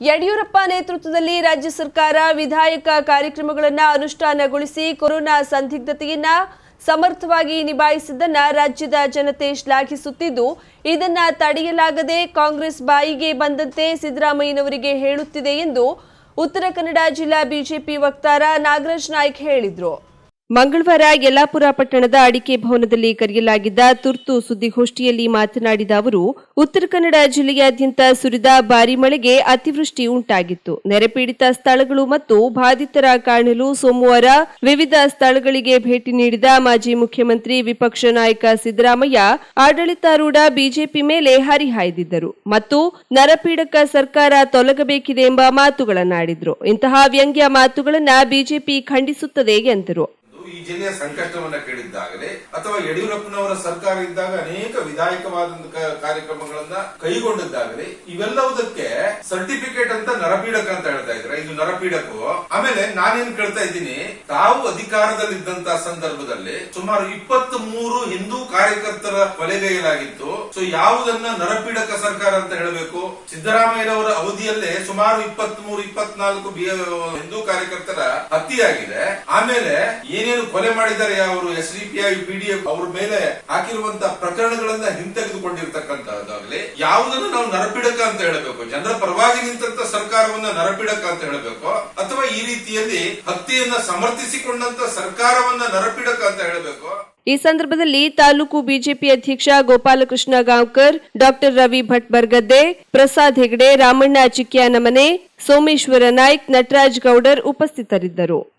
ಯಡಿಯೂರಪ್ಪ ನೇತೃತ್ವದಲ್ಲಿ ರಾಜ್ಯ ಸರ್ಕಾರ ವಿಧಾಯಕ ಕಾರ್ಯಕ್ರಮಗಳನ್ನು ಅನುಷ್ಠಾನಗೊಳಿಸಿ ಕೊರೋನಾ ಸಂದಿಗ್ಧತೆಯನ್ನ ಸಮರ್ಥವಾಗಿ ನಿಭಾಯಿಸಿದ್ದನ್ನ ರಾಜ್ಯದ ಜನತೆ ಶ್ಲಾಘಿಸುತ್ತಿದ್ದು, ಇದನ್ನ ತಡೆಯಲಾಗದೆ ಕಾಂಗ್ರೆಸ್ ಬಾಯಿಗೆ ಬಂದಂತೆ ಸಿದ್ದರಾಮಯ್ಯನವರಿಗೆ ಹೇಳುತ್ತಿದೆ ಎಂದು ಉತ್ತರ ಕನ್ನಡ ಜಿಲ್ಲಾ ಬಿಜೆಪಿ ವಕ್ತಾರ ನಾಗರಾಜ್ ನಾಯ್ಕ್ ಹೇಳಿದ್ರು. ಮಂಗಳವಾರ ಯಲ್ಲಾಪುರ ಪಟ್ಟಣದ ಅಡಿಕೆ ಭವನದಲ್ಲಿ ಕರೆಯಲಾಗಿದ್ದ ತುರ್ತು ಸುದ್ದಿಗೋಷ್ಠಿಯಲ್ಲಿ ಮಾತನಾಡಿದ ಅವರು, ಉತ್ತರ ಕನ್ನಡ ಜಿಲ್ಲೆಯಾದ್ಯಂತ ಸುರಿದ ಭಾರೀ ಮಳೆಗೆ ಅತಿವೃಷ್ಟಿ ಉಂಟಾಗಿತ್ತು. ನೆರೆಪೀಡಿತ ಸ್ಥಳಗಳು ಮತ್ತು ಬಾಧಿತರ ಕಾಣಲು ಸೋಮವಾರ ವಿವಿಧ ಸ್ಥಳಗಳಿಗೆ ಭೇಟಿ ನೀಡಿದ ಮಾಜಿ ಮುಖ್ಯಮಂತ್ರಿ ವಿಪಕ್ಷ ನಾಯಕ ಸಿದ್ದರಾಮಯ್ಯ, ಆಡಳಿತಾರೂಢ ಬಿಜೆಪಿ ಮೇಲೆ ಹರಿಹಾಯ್ದಿದ್ದರು ಮತ್ತು ನರಪೀಡಕ ಸರ್ಕಾರ ತೊಲಗಬೇಕಿದೆ ಎಂಬ ಮಾತುಗಳನ್ನಾಡಿದ್ರು. ಇಂತಹ ವ್ಯಂಗ್ಯ ಮಾತುಗಳನ್ನು ಬಿಜೆಪಿ ಖಂಡಿಸುತ್ತದೆ ಎಂದರು. ಜಿಲ್ಲೆಯ ಸಂಕಷ್ಟವನ್ನ ಕೇಳಿದ್ದಾಗಲೇ ಅಥವಾ ಯಡಿಯೂರಪ್ಪನವರ ಸರ್ಕಾರ ಇದ್ದಾಗ ಅನೇಕ ವಿಧಾಯಕವಾದ ಕಾರ್ಯಕ್ರಮಗಳನ್ನ ಕೈಗೊಂಡಿದ್ದಾಗಲೇ ಇವೆಲ್ಲವುದಕ್ಕೆ ಸರ್ಟಿಫಿಕೇಟ್ ಅಂತ ನರಪೀಡಕ ಅಂತ ಹೇಳ್ತಾ ಇದ್ರೆ ಇದು ನರಪೀಡಕು. ಆಮೇಲೆ ನಾನೇನ್ ಕೇಳ್ತಾ ಇದ್ದೀನಿ, ತಾವು ಅಧಿಕಾರದಲ್ಲಿದ್ದಂತ ಸಂದರ್ಭದಲ್ಲಿ ಸುಮಾರು ಇಪ್ಪತ್ತ್ ಮೂರು ಹಿಂದೂ ಕಾರ್ಯಕರ್ತರ ಕೊಲೆಗೈಲಾಗಿತ್ತು ಸೊ ಯಾವುದನ್ನ ನರಪೀಡಕ ಸರ್ಕಾರ ಅಂತ ಹೇಳಬೇಕು? ಸಿದ್ದರಾಮಯ್ಯನವರ ಅವಧಿಯಲ್ಲೇ ಸುಮಾರು ಇಪ್ಪತ್ತ್ ಮೂರು ಇಪ್ಪತ್ನಾಲ್ಕು ಹಿಂದೂ ಕಾರ್ಯಕರ್ತರ ಹತ್ಯೆಯಾಗಿದೆ. ಆಮೇಲೆ ಏನೇನು ಕೊಲೆ ಮಾಡಿದ್ದಾರೆ ಅವರು S D P I PDF ಅವ್ರ ಮೇಲೆ ಹಾಕಿರುವಂತ ಪ್ರಕರಣಗಳನ್ನ ಹಿಂತೆಗೆದುಕೊಂಡಿರ್ತಕ್ಕಂತಹದ್ದಾಗಲಿ ಯಾವುದನ್ನು ನಾವು ನರಪಿಡಕ ಅಂತ ಹೇಳಬೇಕು? ಜನರ ಪರವಾಗಿ ನಿಂತ ಸರ್ಕಾರವನ್ನ ನರಪಿಡಕ ಅಂತ ಹೇಳಬೇಕು? ಅಥವಾ ಈ ರೀತಿಯಲ್ಲಿ ಹತ್ಯೆಯನ್ನ ಸಮರ್ಥಿಸಿಕೊಂಡಂತ ಸರ್ಕಾರವನ್ನ ನರಪಿಡಕ ಅಂತ ಹೇಳಬೇಕು? ಈ ಸಂದರ್ಭದಲ್ಲಿ ತಾಲೂಕು ಬಿಜೆಪಿ ಅಧ್ಯಕ್ಷ ಗೋಪಾಲಕೃಷ್ಣ ಗಾಂವ್ಕರ್, ಡಾಕ್ಟರ್ ರವಿ ಭಟ್ ಬರ್ಗದ್ದೆ, ಪ್ರಸಾದ್ ಹೆಗಡೆ, ರಾಮಣ್ಣ ಚಿಕ್ಯಾನಮನೆ, ಸೋಮೇಶ್ವರ ನಾಯ್ಕ್, ನಟರಾಜ್ ಗೌಡರ್ ಉಪಸ್ಥಿತರಿದ್ದರು.